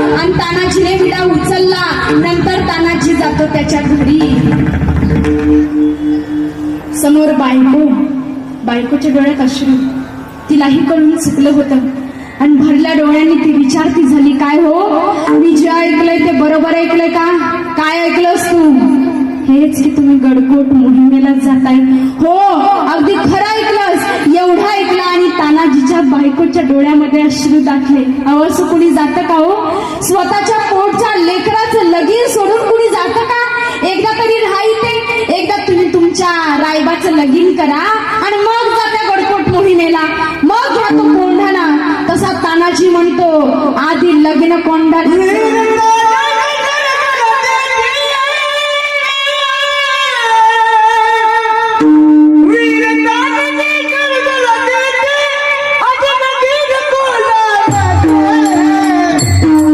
आणि तानाजीने विडा उचलला. नंतर तानाजी जातो त्याच्या घरी. समोर बायको बायकोच्या डोळ्यात अश्रू. तिलाही कळून चुकलं होतं. आणि भरल्या डोळ्यांनी ती विचारती झाली काय हो? मी जे ऐकलंय ते बरोबर ऐकलंय का? काय ऐकलंस तू? हेच की तुम्ही गडकोट मोहिमेला जाताय. हो बायकोच्या डोळ्यामध्ये अश्रू दाखले. अवस कुणी जातं का हो? स्वतःच्या पोटच्या लेकराचं लगीन सोडून कुणी जातं का? एकदा तरी राहते. एकदा तुम्ही तुमच्या रायबाचं लगीन करा आणि मग जात्या गडकोट मोहिमेला. मग घ्या तो कोंढाणा. तसा तानाजी म्हणतो आधी लग्न कोंढाणा.